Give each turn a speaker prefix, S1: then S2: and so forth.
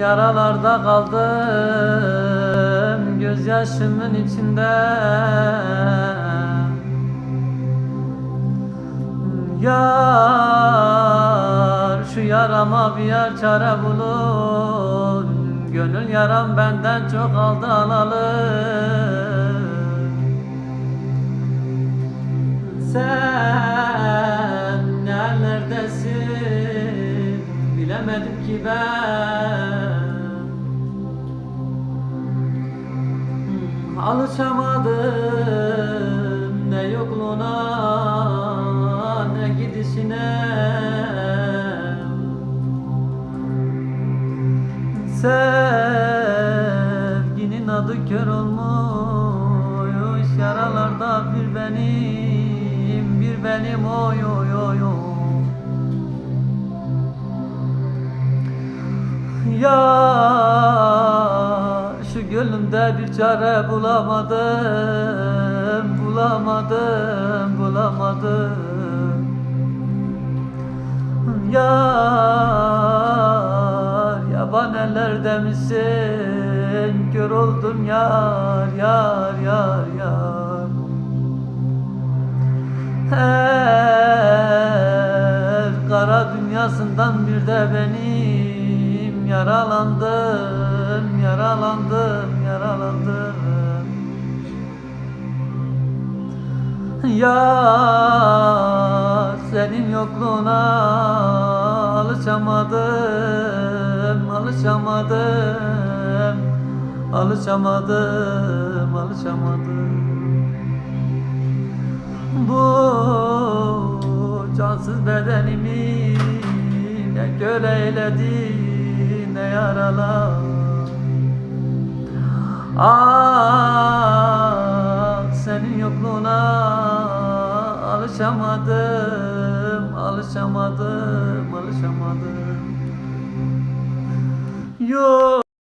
S1: yaralarda kaldım gözyaşımın içinde. Yar şu yarama bir yer çare bulun. Gönül yaram benden çok aldı alalı. Sen nerelerdesin? Bilemedim ki ben Alışamadım ne yokluğuna ne gidişine. Sevginin adı kör olmuş Yaralarda bir benim Bir benim oy oy oy oy. Ya şu gönlümde bir çare bulamadım Bulamadım bulamadım. Yar yaban ellerde misin? Kör oldum yar yar yar yar. Her kara dünyasından bir de benim Yaralandım, yaralandım, yaralandım. Ya senin yokluğuna alışamadım, alışamadım, alışamadım, alışamadım. Bu cansız bedenimi ne kör eyledi Ah senin yokluğuna alışamadım, alışamadım, alışamadım.